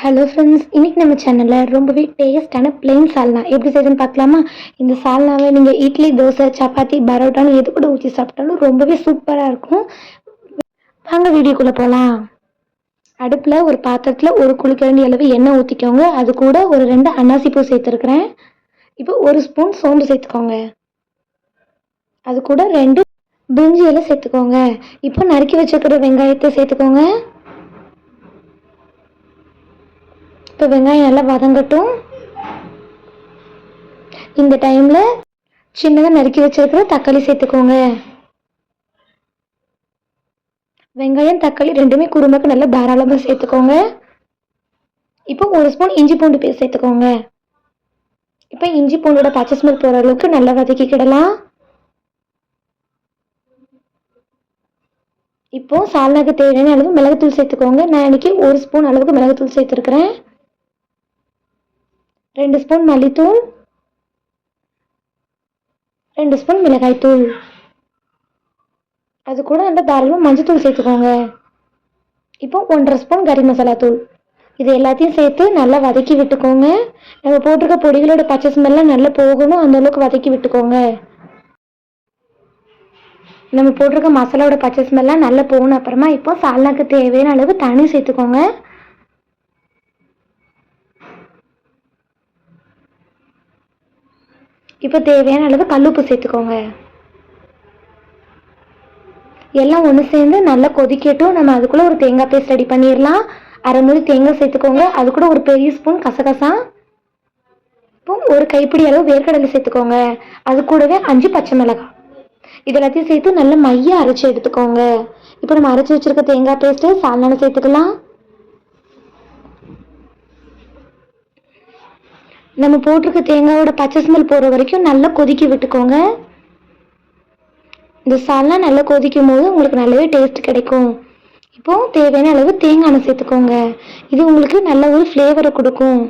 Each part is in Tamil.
ஹலோ ஃப்ரெண்ட்ஸ் இன்றைக்கி நம்ம சேனலில் ரொம்பவே டேஸ்டான பிளெயின் சால்னா எப்படி செய்யுதுன்னு பார்க்கலாமா? இந்த சால்னாவை நீங்கள் இட்லி தோசை சப்பாத்தி பரோட்டான்னு எது கூட ஊற்றி சாப்பிட்டாலும் ரொம்பவே சூப்பராக இருக்கும். வாங்க வீடியோக்குள்ளே போகலாம் அடுப்பில் ஒரு பாத்திரத்தில் ஒரு குளிக்கரண்டி அளவு எண்ணெய் ஊற்றிக்கோங்க அது கூட ஒரு ரெண்டு அன்னாசிப்பூ சேர்த்துருக்குறேன். இப்போ ஒரு ஸ்பூன் சோம்பு சேர்த்துக்கோங்க. அது கூட ரெண்டு பிரிஞ்சி இலை சேர்த்துக்கோங்க. இப்போ நறுக்கி வச்சுருக்கிற வெங்காயத்தை சேர்த்துக்கோங்க. இப்போ வெங்காயம் நல்லா வதங்கட்டும். இந்த டைமில் சின்னதாக நறுக்கி வச்சிருக்கிற தக்காளி சேர்த்துக்கோங்க. வெங்காயம் தக்காளி ரெண்டுமே குருமாக்கு நல்லா தாராளமாக சேர்த்துக்கோங்க. இப்போ ஒரு ஸ்பூன் இஞ்சி பூண்டு பேஸ்ட் சேர்த்துக்கோங்க. இப்போ இஞ்சி பூண்டோட பச்சை ஸ்மெல் போகிற அளவுக்கு நல்லா வதக்கிக்கிடலாம். இப்போ சால்னாக்கு தேவையான அளவு மிளகுத்தூள் சேர்த்துக்கோங்க. நான் இன்னைக்கு ஒரு ஸ்பூன் அளவுக்கு மிளகுத்தூள் சேர்த்துருக்குறேன். ரெண்டு ஸ்பூன் மல்லித்தூள். ரெண்டு ஸ்பூன் மிளகாய்த்தூள். அது கூட அந்த தாராளமாக மஞ்சத்தூள் சேர்த்துக்கோங்க. இப்போ ஒன்றரை ஸ்பூன் கறி மசாலா தூள். இது எல்லாத்தையும் சேர்த்து நல்லா வதக்கி விட்டுக்கோங்க. நம்ம போட்டிருக்க பொடிகளோட பச்சை ஸ்மெல்லாம் நல்லா போகணும். அந்த அளவுக்கு வதக்கி விட்டுக்கோங்க. நம்ம போட்டிருக்க மசாலாவோட பச்சை ஸ்மெல்லாம் நல்லா போகணும் அப்புறமா இப்போ சால்னாக்கு தேவையான அளவு தண்ணி சேர்த்துக்கோங்க. இப்போ தேவையான அளவு கல்லுப்பு சேர்த்துக்கோங்க. எல்லாம் ஒன்று சேர்ந்து நல்லா கொதிக்கட்டும். நம்ம அதுக்குள்ளே ஒரு தேங்காய் பேஸ்ட் ரெடி பண்ணிடலாம். அரை மூடி தேங்காய் சேர்த்துக்கோங்க. அது கூட ஒரு பெரிய ஸ்பூன் கசகசா. இப்போ ஒரு கைப்பிடி அளவு வேர்க்கடலை சேர்த்துக்கோங்க. அது கூடவே அஞ்சு பச்சை மிளகாய். இது எல்லாத்தையும் சேர்த்து நல்லா மைய அரைச்சி எடுத்துக்கோங்க. இப்போ நம்ம அரைச்சி வச்சிருக்க தேங்காய் பேஸ்ட்டு சால்னால சேர்த்துக்கலாம். நம்ம போட்டிருக்க தேங்காயோட பச்சை ஸ்மெல் போகிற வரைக்கும் நல்லா கொதிக்க விட்டுக்கோங்க. இந்த சால்லாம் நல்லா கொதிக்கும் போது உங்களுக்கு நல்லாவே டேஸ்ட் கிடைக்கும். இப்போது தேவையான அளவு தேங்காய் எண்ணெய் சேர்த்துக்கோங்க. இது உங்களுக்கு நல்ல ஒரு ஃப்ளேவரை கொடுக்கும்.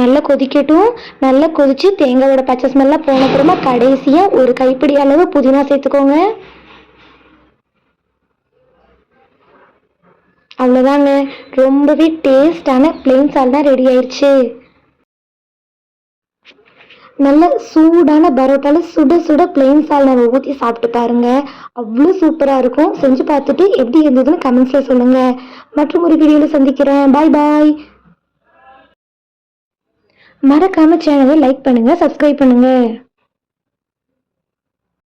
நல்லா கொதிக்கட்டும். நல்லா கொதிச்சு தேங்காயோட பச்சை ஸ்மெல்லாம் போன அப்புறமா கடைசியாக ஒரு கைப்பிடி அளவு புதினா சேர்த்துக்கோங்க. அவ்வளோதாங்க ரொம்பவே டேஸ்டான பிளெயின் சால்னா ரெடி ஆயிடுச்சு நல்ல சூடான பரோட்டால சுட சுட பிளெயின் சால்னாவை ஊற்றி சாப்பிட்டு பாருங்க. அவ்வளோ சூப்பராக இருக்கும். செஞ்சு பார்த்துட்டு எப்படி இருந்ததுன்னு கமெண்ட்ஸில் சொல்லுங்கள் மற்றும் ஒரு வீடியோவில் சந்திக்கிறேன். பாய் பாய் மறக்காம சேனலை லைக் பண்ணுங்கள் சப்ஸ்கிரைப் பண்ணுங்கள்